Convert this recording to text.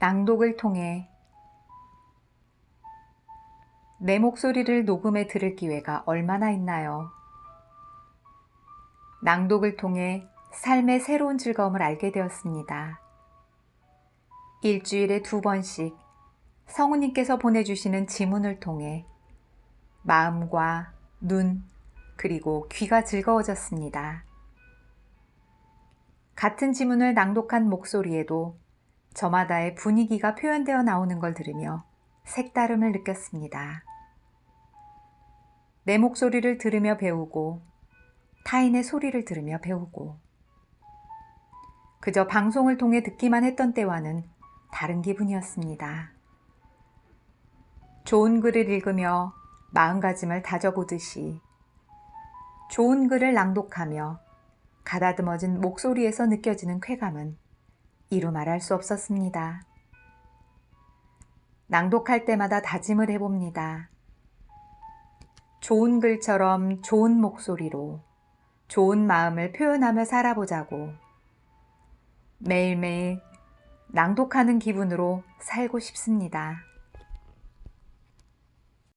낭독을 통해 내 목소리를 녹음해 들을 기회가 얼마나 있나요? 낭독을 통해 삶의 새로운 즐거움을 알게 되었습니다. 일주일에 두 번씩 성우님께서 보내주시는 지문을 통해 마음과 눈, 그리고 귀가 즐거워졌습니다. 같은 지문을 낭독한 목소리에도 저마다의 분위기가 표현되어 나오는 걸 들으며 색다름을 느꼈습니다. 내 목소리를 들으며 배우고 타인의 소리를 들으며 배우고 그저 방송을 통해 듣기만 했던 때와는 다른 기분이었습니다. 좋은 글을 읽으며 마음가짐을 다져보듯이 좋은 글을 낭독하며 가다듬어진 목소리에서 느껴지는 쾌감은 이루 말할 수 없었습니다. 낭독할 때마다 다짐을 해봅니다. 좋은 글처럼 좋은 목소리로 좋은 마음을 표현하며 살아보자고 매일매일 낭독하는 기분으로 살고 싶습니다.